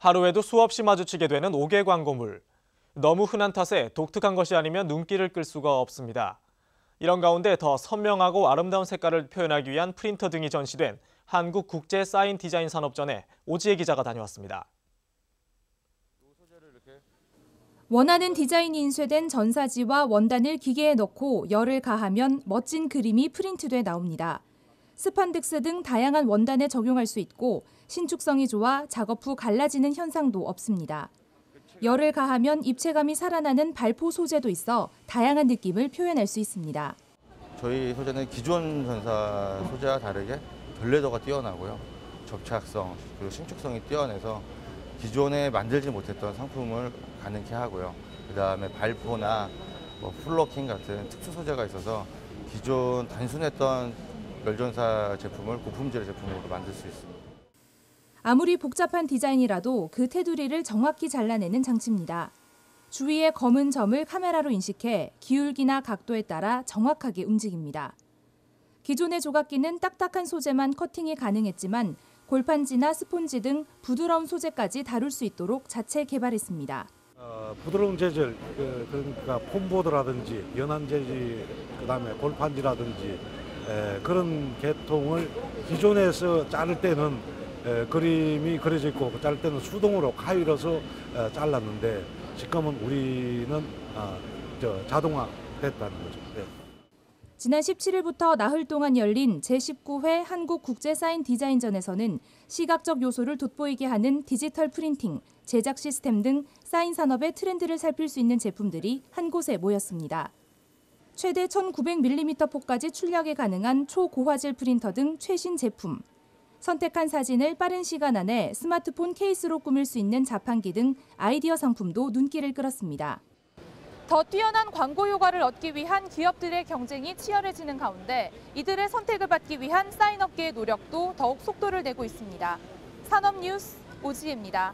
하루에도 수없이 마주치게 되는 옥외 광고물. 너무 흔한 탓에 독특한 것이 아니면 눈길을 끌 수가 없습니다. 이런 가운데 더 선명하고 아름다운 색깔을 표현하기 위한 프린터 등이 전시된 한국 국제 사인 디자인 산업전에 오지혜 기자가 다녀왔습니다. 원하는 디자인이 인쇄된 전사지와 원단을 기계에 넣고 열을 가하면 멋진 그림이 프린트돼 나옵니다. 스판덱스 등 다양한 원단에 적용할 수 있고 신축성이 좋아 작업 후 갈라지는 현상도 없습니다. 열을 가하면 입체감이 살아나는 발포 소재도 있어 다양한 느낌을 표현할 수 있습니다. 저희 소재는 기존 전사 소재와 다르게 결례도가 뛰어나고요. 접착성 그리고 신축성이 뛰어내서 기존에 만들지 못했던 상품을 가능케 하고요. 그 다음에 발포나 뭐 플로킹 같은 특수 소재가 있어서 기존 단순했던 열전사 제품을 고품질 제품으로 만들 수 있습니다. 아무리 복잡한 디자인이라도 그 테두리를 정확히 잘라내는 장치입니다. 주위의 검은 점을 카메라로 인식해 기울기나 각도에 따라 정확하게 움직입니다. 기존의 조각기는 딱딱한 소재만 커팅이 가능했지만 골판지나 스폰지 등 부드러운 소재까지 다룰 수 있도록 자체 개발했습니다. 어, 부드러운 재질, 그, 그러니까 폼보드라든지 연한 재질, 그다음에 골판지라든지 에, 그런 계통을 기존에서 자를 때는 에, 그림이 그려져 있고 자를 때는 수동으로 카이로서 에, 잘랐는데 지금은 우리는 아, 저 자동화 됐다는 거죠. 네. 지난 17일부터 나흘 동안 열린 제19회 한국 국제 사인 디자인전에서는 시각적 요소를 돋보이게 하는 디지털 프린팅, 제작 시스템 등 사인 산업의 트렌드를 살필 수 있는 제품들이 한 곳에 모였습니다. 최대 1900mm 폭까지 출력이 가능한 초고화질 프린터 등 최신 제품, 선택한 사진을 빠른 시간 안에 스마트폰 케이스로 꾸밀 수 있는 자판기 등 아이디어 상품도 눈길을 끌었습니다. 더 뛰어난 광고 효과를 얻기 위한 기업들의 경쟁이 치열해지는 가운데 이들의 선택을 받기 위한 사인업계의 노력도 더욱 속도를 내고 있습니다. 산업뉴스 오지혜입니다.